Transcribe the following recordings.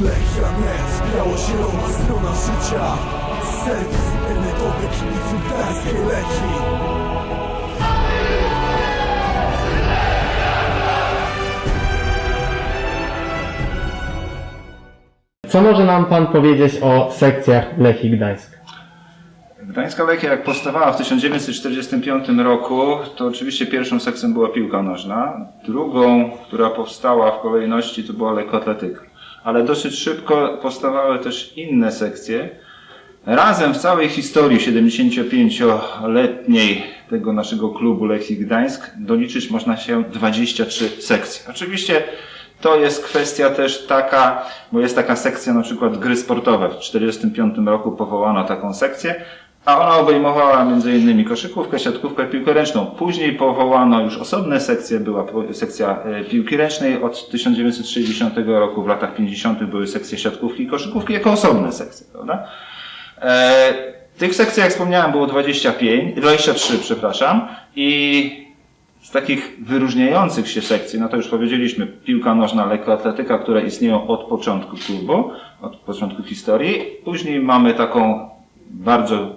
Lechia Net, biało-zielona strona życia Serwis internetowy kibiców gdańskiej Lechii Co może nam Pan powiedzieć o sekcjach Lechii Gdańsk? Gdańska Lechia jak powstawała w 1945 roku, to oczywiście pierwszą sekcją była piłka nożna. Drugą, która powstała w kolejności, to była lekkoatletyka. Ale dosyć szybko powstawały też inne sekcje. Razem w całej historii 75-letniej tego naszego klubu Lechii Gdańsk doliczyć można się 23 sekcje. Oczywiście to jest kwestia też taka, bo jest taka sekcja na przykład gry sportowe. W 1945 roku powołano taką sekcję, a ona obejmowała m.in. koszykówkę, siatkówkę, piłkę ręczną. Później powołano już osobne sekcje, była sekcja e, piłki ręcznej od 1960 roku, w latach 50. były sekcje siatkówki i koszykówki jako osobne sekcje, prawda? E, tych sekcji, jak wspomniałem, było 25, 23, przepraszam, i z takich wyróżniających się sekcji, no to już powiedzieliśmy, piłka nożna, lekkoatletyka, które istnieją od początku klubu, od początku historii. Później mamy taką bardzo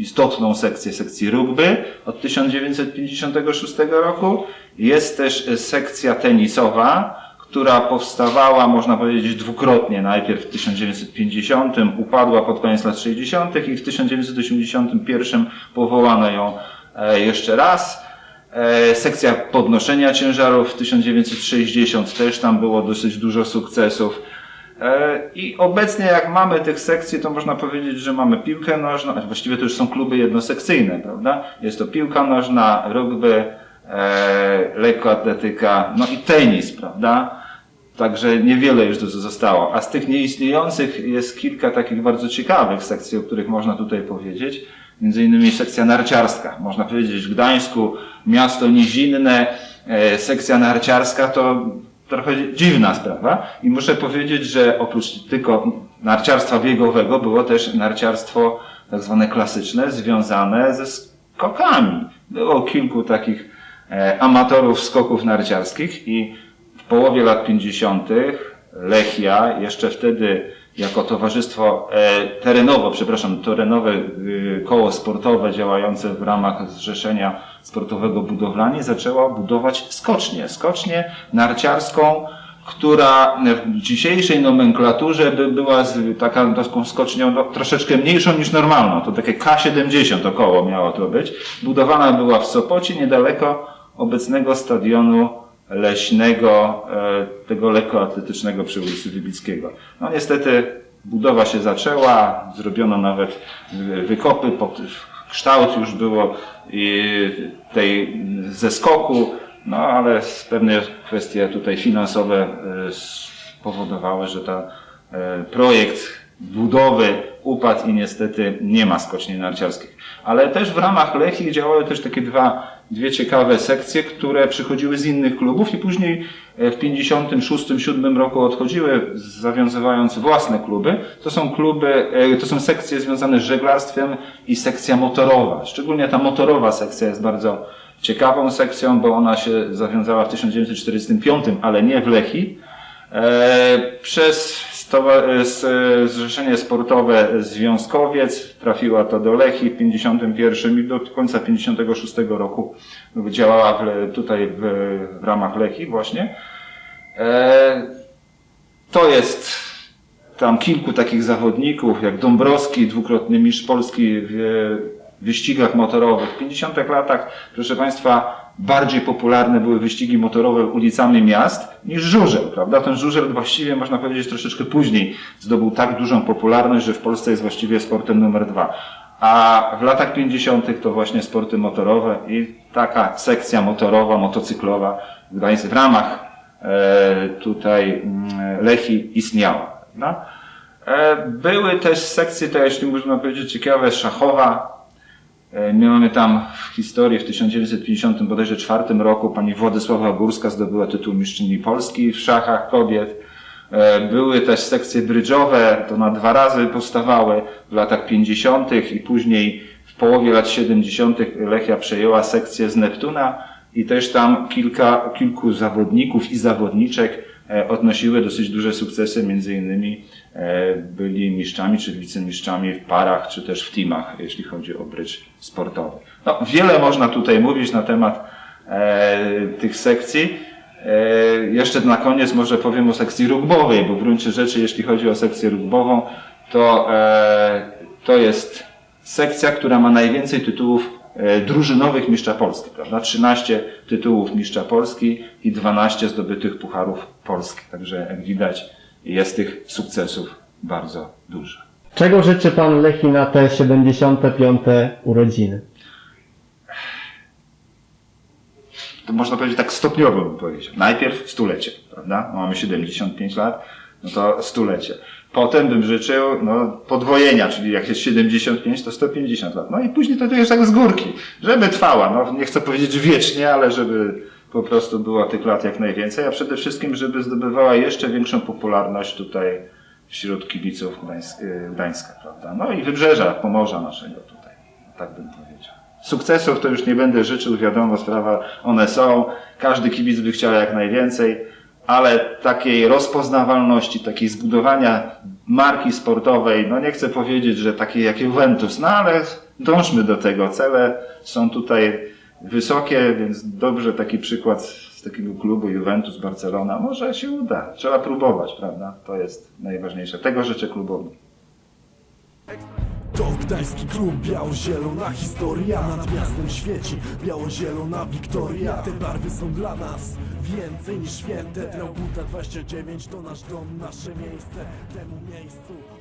istotną sekcję, sekcji rugby od 1956 roku. Jest też e, sekcja tenisowa, która powstawała, można powiedzieć, dwukrotnie. Najpierw w 1950 upadła pod koniec lat 60. i w 1981 powołano ją e, jeszcze raz. E, Sekcja podnoszenia ciężarów w 1960 też tam było dosyć dużo sukcesów. E, I obecnie jak mamy tych sekcji, to można powiedzieć, że mamy piłkę nożną, właściwie to już są kluby jednosekcyjne, prawda? Jest to piłka nożna, rugby, e, lekkoatletyka, no i tenis, prawda? Także niewiele już zostało. A z tych nieistniejących jest kilka takich bardzo ciekawych sekcji, o których można tutaj powiedzieć. Między innymi sekcja narciarska. Można powiedzieć w Gdańsku, miasto nizinne, e, sekcja narciarska to trochę dziwna sprawa. I muszę powiedzieć, że oprócz tylko narciarstwa biegowego było też narciarstwo tak zwane klasyczne, związane ze skokami. Było kilku takich e, amatorów skoków narciarskich i w połowie lat 50. Lechia, jeszcze wtedy jako towarzystwo e, terenowo, przepraszam, terenowe y, koło sportowe działające w ramach Zrzeszenia Sportowego Budowlanie zaczęła budować skocznię. Skocznię narciarską, która w dzisiejszej nomenklaturze by była z, taka, taką skocznią no, troszeczkę mniejszą niż normalną. To takie K70 około miało to być. Budowana była w Sopocie, niedaleko obecnego stadionu leśnego, e, tego lekkoatletycznego przy ulicy Wybickiego. No niestety budowa się zaczęła, zrobiono nawet wy- wykopy, kształt już było tej zeskoku, no ale pewne kwestie tutaj finansowe e, spowodowały, że ta e, projekt budowy upadł i niestety nie ma skoczni narciarskich. Ale też w ramach Lechii działały też takie dwa, dwie ciekawe sekcje, które przychodziły z innych klubów i później e, w 56-7 roku odchodziły, zawiązywając własne kluby. To są kluby, e, to są sekcje związane z żeglarstwem i sekcja motorowa. Szczególnie ta motorowa sekcja jest bardzo ciekawą sekcją, bo ona się zawiązała w 1945, ale nie w Lechii. E, Przez e, e, Zrzeszenie Sportowe Związkowiec trafiła to do Lechii w 51 i do końca 56 roku działała w, tutaj w, w ramach Lechii właśnie. E, To jest tam kilku takich zawodników, jak Dąbrowski, dwukrotny mistrz Polski w wyścigach motorowych. W 50 latach, proszę Państwa, bardziej popularne były wyścigi motorowe ulicami miast niż żużel, prawda? Ten żużel właściwie, można powiedzieć, troszeczkę później zdobył tak dużą popularność, że w Polsce jest właściwie sportem numer dwa. A w latach 50. to właśnie sporty motorowe i taka sekcja motorowa, motocyklowa w ramach e, tutaj mm, Lechii istniała. prawda? E, Były też sekcje, to jeśli można powiedzieć, ciekawe, szachowa. E, My mamy tam w historii w 1950 bodajże czwartym roku pani Władysława Górska zdobyła tytuł mistrzyni Polski w szachach kobiet. E, Były też sekcje brydżowe, to na dwa razy powstawały w latach 50. i później w połowie lat 70. Lechia przejęła sekcję z Neptuna i też tam kilka, kilku zawodników i zawodniczek odnosiły dosyć duże sukcesy, między innymi e, byli mistrzami czy wicemistrzami w parach, czy też w teamach, jeśli chodzi o brycz sportowy. No, wiele można tutaj mówić na temat e, tych sekcji. E, jeszcze na koniec może powiem o sekcji rugbowej, bo w gruncie rzeczy, jeśli chodzi o sekcję rugbową, to, e, to jest sekcja, która ma najwięcej tytułów e, drużynowych mistrza Polski, prawda? 13 tytułów mistrza Polski i 12 zdobytych pucharów Polski. Także jak widać jest tych sukcesów bardzo dużo. Czego życzy pan Lechi na te 75. urodziny? to można powiedzieć tak stopniowo bym powiedział. Najpierw stulecie, prawda? Mamy 75 lat, no to stulecie. Potem bym życzył no, podwojenia, czyli jak jest 75, to 150 lat. No i później to już tak z górki, żeby trwała, no nie chcę powiedzieć wiecznie, ale żeby po prostu było tych lat jak najwięcej, a przede wszystkim, żeby zdobywała jeszcze większą popularność tutaj wśród kibiców Gdańsk, y, Gdańska, prawda? No i wybrzeża, Pomorza naszego tutaj, tak bym powiedział. Sukcesów to już nie będę życzył, wiadomo, sprawa, one są. Każdy kibic by chciał jak najwięcej, ale takiej rozpoznawalności, takiej zbudowania marki sportowej, no nie chcę powiedzieć, że takiej jak Juventus, no ale dążmy do tego. Cele są tutaj wysokie, więc dobrze taki przykład z takiego klubu Juventus, Barcelona, może się uda. Trzeba próbować, prawda? To jest najważniejsze. Tego życzę klubowi. To gdański klub, biało-zielona historia Nad miastem świeci, biało-zielona wiktoria. Te barwy są dla nas więcej niż święte. Traubuta 29 to nasz dom, nasze miejsce. Temu miejscu